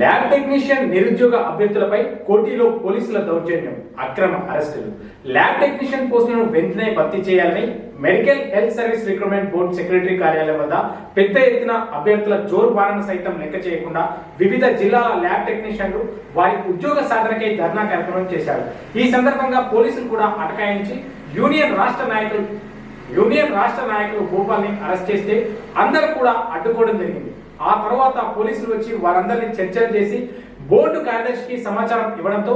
Lab technician నిరుద్యోగ అభ్యర్థులపై కోటిలో పోలీసుల దౌర్జన్యం అక్రమ అరెస్టులు. ల్యాబ్ టెక్నీషియన్ పోస్టులను వెంటనే భర్తీ చేయాలని medical health service recruitment board secretary కార్యాలయం వద్ద పెద్ద ఎత్తున అభ్యర్థుల జోరు బాణను సైతం లెక్క చేయకుండా వివిధ జిల్లాల ల్యాబ్ టెక్నీషియన్లు వారి ఉద్యోగ సాధనకై ధర్నా కార్యక్రమం చేశారు. ఈ సందర్భంగా పోలీసులు కూడా అటకాయించి యూనియన్ రాష్ట్ర నాయకులు యూనియన్ రాష్ట్ర నాయకులు గోపాల్ని అరెస్ట్ చేస్తే అందరూ కూడా అడ్డుకోవడం జరిగింది. ఆ తర్వాత పోలీసులు వచ్చి వారందరినీ చర్చలు చేసి బోర్డు కార్యదర్శికి సమాచారం ఇవ్వడంతో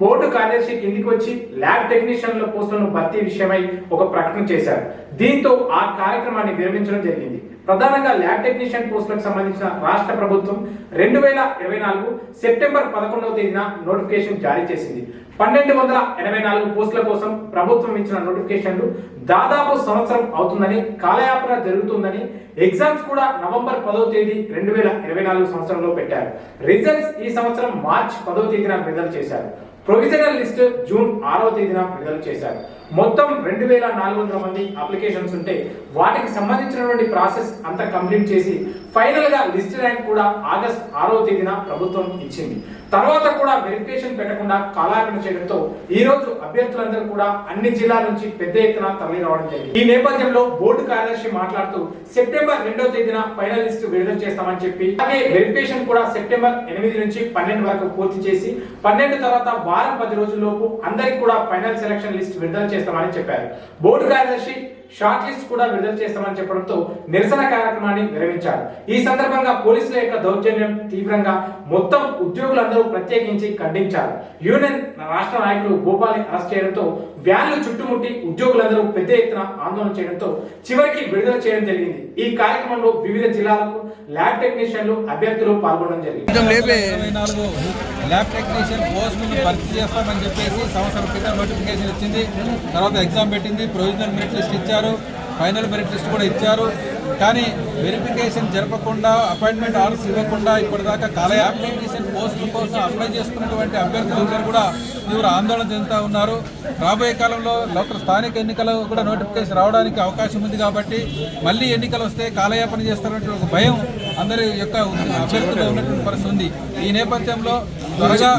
బోర్డు కార్యదర్శి కిందికి వచ్చి ల్యాబ్ టెక్నీషియన్ల పోస్టులను భర్తీ విషయమై ఒక ప్రకటన చేశారు. దీంతో ఆ కార్యక్రమాన్ని విరమించడం జరిగింది. ప్రధానంగా ల్యాబ్ టెక్నీషియన్ పోస్టులకు సంబంధించిన రాష్ట్ర ప్రభుత్వం రెండు వేల ఇరవై నాలుగు సెప్టెంబర్ పదకొండవ తేదీన నోటిఫికేషన్ జారీ చేసింది. పన్నెండు వందల ఎనభై నాలుగు పోస్టుల కోసం ప్రభుత్వం ఇచ్చిన నోటిఫికేషన్లు దాదాపు సంవత్సరం అవుతుందని కాలయాపన జరుగుతుందని ఎగ్జామ్స్ కూడా నవంబర్ పదవ తేదీ రెండు వేల ఇరవై నాలుగు సంవత్సరంలో పెట్టారు. రిజల్ట్స్ ఈ సంవత్సరం మార్చ్ పదవ తేదీన విడుదల చేశారు. ప్రొవిజనల్ లిస్ట్ జూన్ ఆరవ తేదీన విడుదల చేశారు. మొత్తం రెండు వేల నాలుగు వందల మంది అప్లికేషన్స్ ఉంటే వాటికి సంబంధించినటువంటి ప్రాసెస్ అంతా కంప్లీట్ చేసి ఫైనల్గా లిస్ట్ ర్యాంక్ కూడా ఆగస్ట్ ఆరవ తేదీన ప్రభుత్వం ఇచ్చింది. తర్వాత కూడా వెరిఫికేషన్ పెట్టకుండా కాలాపన చేయడంతో ఈ రోజు అభ్యర్థులందరూ కూడా అన్ని జిల్లాల నుంచి పెద్ద ఎత్తున తరలి రావడం జరిగింది. ఈ నేపథ్యంలో బోర్డు కార్యదర్శి మాట్లాడుతూ సెప్టెంబర్ రెండో తేదీన ఫైనల్ లిస్ట్ విడుదల చేస్తామని చెప్పి అలాగే వెరిఫికేషన్ కూడా సెప్టెంబర్ ఎనిమిది నుంచి పన్నెండు వరకు పూర్తి చేసి పన్నెండు తర్వాత వారం పది రోజుల్లోపు అందరికి కూడా ఫైనల్ సెలక్షన్ లిస్ట్ విడుదల చేస్తామని చెప్పారు. బోర్డు కార్యదర్శి షార్ట్ లిస్ట్ కూడా విడుదల చేస్తామని చెప్పడంతో నిరసన కార్యక్రమాన్ని విరమించారు ఈ సందర్భంగా పోలీసుల యొక్క దౌర్జన్యం తీవ్రంగా మొత్తం ఉద్యోగులందరూ ప్రత్యేకించి ఖండించారు. యూనియన్ రాష్ట్ర నాయకులు గోపాల్ని అరెస్ట్ చేయడంతో వ్యాన్లు చుట్టుముట్టి ఉద్యోగులందరూ పెద్ద ఎత్తున ఆందోళన చేయడంతో చివరికి విడుదల చేయడం జరిగింది. ఈ కార్యక్రమంలో వివిధ జిల్లాలకు ల్యాబ్ టెక్నీషియన్లు అభ్యర్థులు పాల్గొనడం జరిగింది. ల్యాబ్ టెక్నీషియన్ పోస్టులను భర్తీ చేస్తామని చెప్పేసి సంవత్సరం క్రితం నోటిఫికేషన్ ఇచ్చింది తర్వాత ఎగ్జామ్ పెట్టింది ప్రొవిజనల్ మెరిట్ లిస్ట్ ఇచ్చారు. ఫైనల్ మెరిట్ లిస్ట్ కూడా ఇచ్చారు. కానీ వెరిఫికేషన్ జరపకుండా అపాయింట్మెంట్ ఆర్డర్స్ ఇవ్వకుండా ఇప్పటిదాకా కాల. అప్లికేషన్ పోస్టుల కోసం అప్లై చేసుకున్నటువంటి అభ్యర్థులందరూ కూడా తీవ్ర ఆందోళన చెందుతూ ఉన్నారు. రాబోయే కాలంలో లోకల్ స్థానిక ఎన్నికలు కూడా నోటిఫికేషన్ రావడానికి అవకాశం ఉంది కాబట్టి మళ్ళీ ఎన్నికలు వస్తే కాలయాపన చేస్తున్నటువంటి ఒక భయం అందరి యొక్క అభ్యర్థుల్లో ఉన్నటువంటి పరిస్థితి ఉంది. ఈ నేపథ్యంలో త్వరగా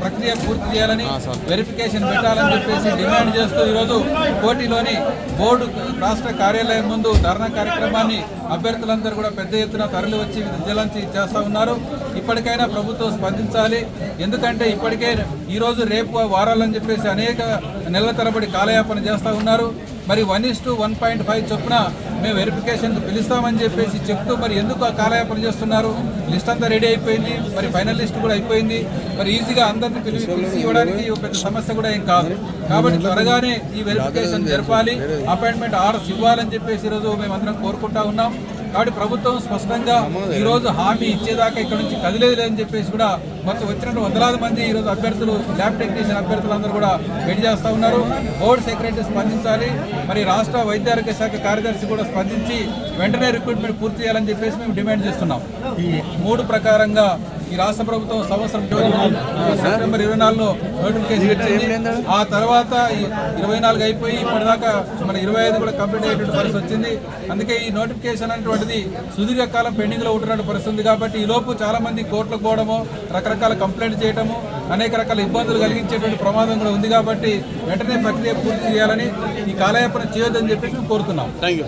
ప్రక్రియ పూర్తి చేయాలని వెరిఫికేషన్ పెట్టాలని చెప్పేసి డిమాండ్ చేస్తూ ఈరోజు కోటిలోని బోర్డు రాష్ట్ర కార్యాలయం ముందు ధర్నా కార్యక్రమాన్ని అభ్యర్థులందరూ కూడా పెద్ద ఎత్తున తరలి వచ్చి విద్యలంచి చేస్తూ ఉన్నారు. ఇప్పటికైనా ప్రభుత్వం స్పందించాలి. ఎందుకంటే ఇప్పటికే ఈరోజు రేపు వారాలని చెప్పేసి అనేక నెలల తరబడి కాలయాపన చేస్తూ ఉన్నారు. మరి one is to one point five చొప్పున మేము వెరిఫికేషన్ పిలుస్తామని చెప్పేసి చెప్తూ మరి ఎందుకు ఆ కాలయాపన చేస్తున్నారు? లిస్ట్ అంతా రెడీ అయిపోయింది. మరి ఫైనల్ లిస్ట్ కూడా అయిపోయింది. మరి ఈజీగా అందరిని పిలిచి పిలిచి ఇవ్వడానికి పెద్ద సమస్య కూడా ఏం కాదు. కాబట్టి త్వరగానే ఈ వెరిఫికేషన్ జరపాలి. అపాయింట్మెంట్ ఆర్డర్స్ ఇవ్వాలని చెప్పేసి ఈరోజు మేమందరం కోరుకుంటా ఉన్నాం. కాబట్టి ప్రభుత్వం స్పష్టంగా ఈ రోజు హామీ ఇచ్చేదాకా ఇక్కడ నుంచి కదిలేదు అని చెప్పేసి కూడా మొత్తం వచ్చినట్టు వందలాది మంది ఈ రోజు అభ్యర్థులు ల్యాబ్ టెక్నీషియన్ అభ్యర్థులందరూ కూడా వెయిట్ చేస్తా ఉన్నారు. బోర్డు సెక్రటరీ స్పందించాలి. మరి రాష్ట్ర వైద్య ఆరోగ్య శాఖ కార్యదర్శి కూడా స్పందించి వెంటనే రిక్రూట్మెంట్ పూర్తి చేయాలని చెప్పేసి మేము డిమాండ్ చేస్తున్నాం. ఈ మూడు ప్రకారంగా ఈ రాష్ట్ర ప్రభుత్వం సంవత్సరం సెప్టెంబర్ ఇరవై నాలుగులో నోటిఫికేషన్ ఇచ్చింది. ఆ తర్వాత ఇరవై నాలుగు అయిపోయి ఇప్పటిదాకా మన ఇరవై ఐదు కూడా కంప్లీట్ అయ్యేటువంటి పరిస్థితి వచ్చింది. అందుకే ఈ నోటిఫికేషన్ అనేటువంటిది సుదీర్ఘకాలం పెండింగ్లో ఉంటున్న పరిస్థితి ఉంది కాబట్టి ఈ లోపు చాలా మంది కోర్టులకు పోవడము రకరకాల కంప్లైంట్ చేయడము అనేక రకాల ఇబ్బందులు కలిగించేటువంటి ప్రమాదం కూడా ఉంది కాబట్టి వెంటనే ప్రక్రియ పూర్తి చేయాలని ఈ కాలయాపన చేయొద్దని చెప్పేసి మేము కోరుతున్నాం. థ్యాంక్